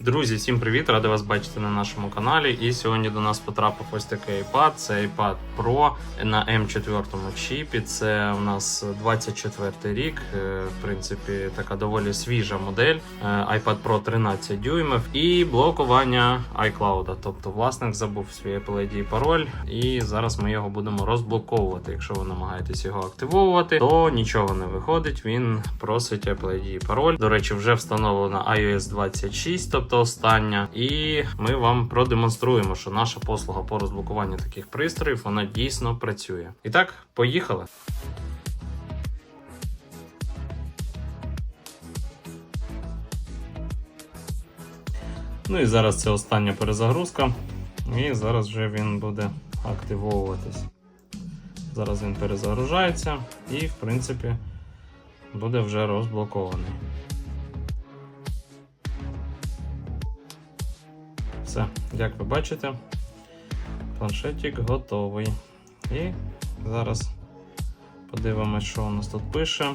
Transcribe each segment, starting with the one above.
Друзі, всім привіт! Радий вас бачити на нашому каналі. І сьогодні до нас потрапив ось такий iPad. Це iPad Pro на M4 чіпі. Це у нас 24 рік. Е, В принципі, така доволі свіжа модель. Е, iPad Pro 13 дюймів і блокування iCloud. Тобто власник забув свій Apple ID пароль, і зараз ми його будемо розблоковувати. Якщо ви намагаєтесь його активовувати, то нічого не виходить. Він просить Apple ID пароль. До речі, вже встановлена iOS 26, тобто остання. І ми вам продемонструємо, що наша послуга по розблокуванню таких пристроїв вона дійсно працює. І так, поїхали. Ну і зараз це остання перезагрузка. І зараз вже він буде активовуватись. Зараз він перезагружається і, в принципі, буде вже розблокований. Все, як ви бачите, планшетик готовий. І зараз подивимось, що у нас тут пише.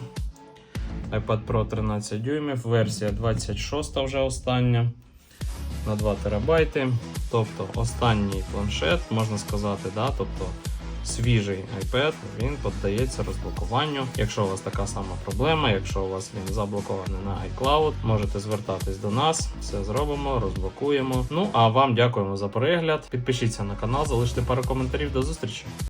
iPad Pro 13 дюймів, версія 26 вже остання на 2 терабайти. Тобто останній планшет, можна сказати, да? тобто свіжий iPad, він піддається розблокуванню. Якщо у вас така сама проблема, якщо у вас він заблокований на iCloud, можете звертатись до нас, все зробимо, розблокуємо. Ну а вам дякуємо за перегляд. Підпишіться на канал, залиште пару коментарів. До зустрічі!